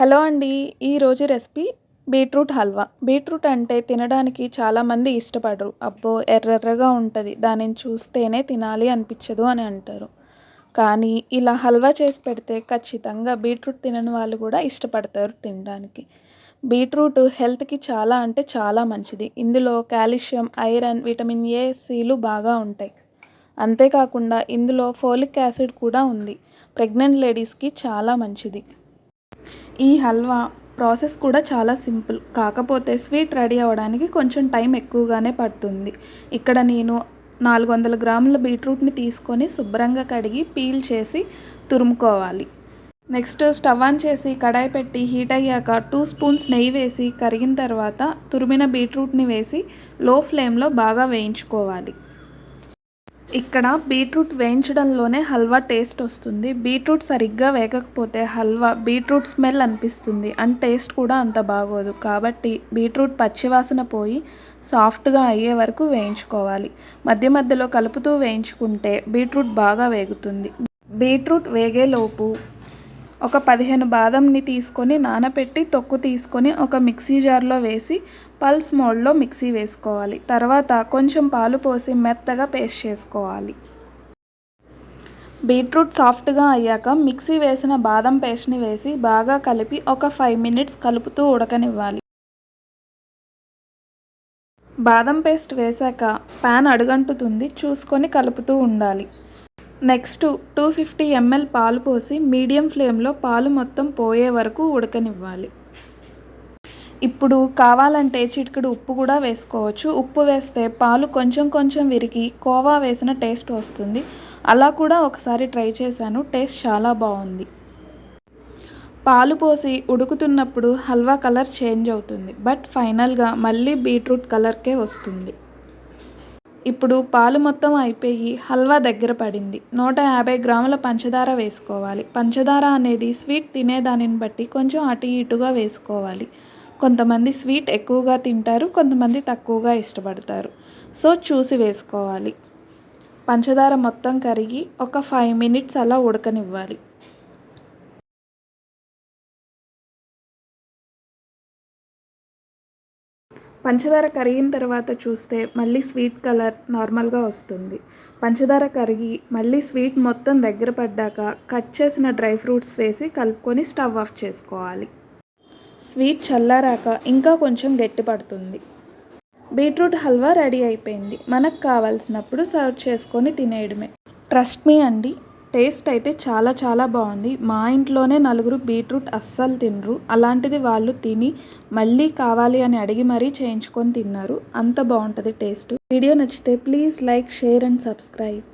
Hello అండి ఈరోజు recipe beetroot halwa. Beetroot అంటే తినడానికి చాలామంది ఇష్టపడరు. అబ్బో ఎర్రెర్రగా ఉంటుంది. దానిని చూస్తేనే తినాలి అనిపించదు అని అంటారు. కానీ ఇలా హల్వా చేసి పెడితే ఖచ్చితంగా బీట్రూట్ తినని వాళ్ళు కూడా ఇష్టపడతారు తినడానికి. బీట్రూట్ హెల్త్కి చాలా అంటే చాలా మంచిది. ఇందులో కాల్షియం ఐరన్ విటమిన్ ఏ సీలు బాగా ఉంటాయి. అంతేకాకుండా ఇందులో ఫోలిక్ యాసిడ్ కూడా ఉంది. ప్రెగ్నెంట్ లేడీస్కి చాలా మంచిది. ఈ హల్వా ప్రాసెస్ కూడా చాలా సింపుల్. కాకపోతే స్వీట్ రెడీ అవ్వడానికి కొంచెం టైం ఎక్కువగానే పడుతుంది. ఇక్కడ నేను నాలుగు వందల గ్రాముల బీట్రూట్ని తీసుకొని శుభ్రంగా కడిగి పీల్ చేసి తురుముకోవాలి. నెక్స్ట్ స్టవ్ ఆన్ చేసి కడాయి పెట్టి హీట్ అయ్యాక టూ స్పూన్స్ నెయ్యి వేసి కరిగిన తర్వాత తురిమిన బీట్రూట్ని వేసి లో ఫ్లేమ్లో బాగా వేయించుకోవాలి. ఇక్కడ బీట్రూట్ వేయించడంలోనే హల్వా టేస్ట్ వస్తుంది. బీట్రూట్ సరిగ్గా వేగకపోతే హల్వా బీట్రూట్ స్మెల్ అనిపిస్తుంది. అండ్ టేస్ట్ కూడా అంత బాగోదు. కాబట్టి బీట్రూట్ పచ్చివాసన పోయి సాఫ్ట్గా అయ్యే వరకు వేయించుకోవాలి. మధ్య మధ్యలో కలుపుతూ వేయించుకుంటే బీట్రూట్ బాగా వేగుతుంది. బీట్రూట్ వేగేలోపు ఒక పదిహేను బాదంని తీసుకొని నానబెట్టి తొక్కు తీసుకొని ఒక మిక్సీ జార్లో వేసి పల్స్ మోడ్లో మిక్సీ వేసుకోవాలి. తర్వాత కొంచెం పాలు పోసి మెత్తగా పేస్ట్ చేసుకోవాలి. బీట్రూట్ సాఫ్ట్గా అయ్యాక మిక్సీ వేసిన బాదం పేస్ట్ని వేసి బాగా కలిపి ఒక ఫైవ్ మినిట్స్ కలుపుతూ ఉడకనివ్వాలి. బాదం పేస్ట్ వేశాక ప్యాన్ అడుగంటుతుంది. చూసుకొని కలుపుతూ ఉండాలి. నెక్స్ట్ టూ ఫిఫ్టీ ఎంఎల్ పాలు పోసి మీడియం ఫ్లేమ్లో పాలు మొత్తం పోయే వరకు ఉడకనివ్వాలి. ఇప్పుడు కావాలంటే చిటికెడు ఉప్పు కూడా వేసుకోవచ్చు. ఉప్పు వేస్తే పాలు కొంచెం కొంచెం విరిగి కోవా వేసిన టేస్ట్ వస్తుంది. అలా కూడా ఒకసారి ట్రై చేశాను. టేస్ట్ చాలా బాగుంది. పాలు పోసి ఉడుకుతున్నప్పుడు హల్వా కలర్ చేంజ్ అవుతుంది. బట్ ఫైనల్గా మళ్ళీ బీట్రూట్ కలర్కే వస్తుంది. ఇప్పుడు పాలు మొత్తం అయిపోయి హల్వా దగ్గర పడింది. నూట యాభై గ్రాముల పంచదార వేసుకోవాలి. పంచదార అనేది స్వీట్ తినేదానిని బట్టి కొంచెం అటు ఇటుగా వేసుకోవాలి. కొంతమంది స్వీట్ ఎక్కువగా తింటారు కొంతమంది తక్కువగా ఇష్టపడతారు. సో చూసి వేసుకోవాలి. పంచదార మొత్తం కరిగి ఒక ఫైవ్ మినిట్స్ అలా ఉడకనివ్వాలి. పంచదార కరిగిన తర్వాత చూస్తే మళ్ళీ స్వీట్ కలర్ నార్మల్గా వస్తుంది. పంచదార కరిగి మళ్ళీ స్వీట్ మొత్తం దగ్గర పడ్డాక కట్ చేసిన డ్రై ఫ్రూట్స్ వేసి కలుపుకొని స్టవ్ ఆఫ్ చేసుకోవాలి. స్వీట్ చల్లారాక ఇంకా కొంచెం గట్టి పడుతుంది. బీట్రూట్ హల్వా రెడీ అయిపోయింది. మనకు కావాల్సినప్పుడు సర్వ్ చేసుకొని తినేయడమే. ట్రస్ట్ మీ అండి. టేస్ట్ అయితే చాలా చాలా బాగుంది. మా ఇంట్లోనే నలుగురు బీట్రూట్ అస్సలు తినరు. అలాంటిది వాళ్ళు తిని మళ్ళీ కావాలి అని అడిగి మరీ చేయించుకొని తిన్నారు. అంత బాగుంటుంది టేస్ట్. వీడియో నచ్చితే please like share and subscribe.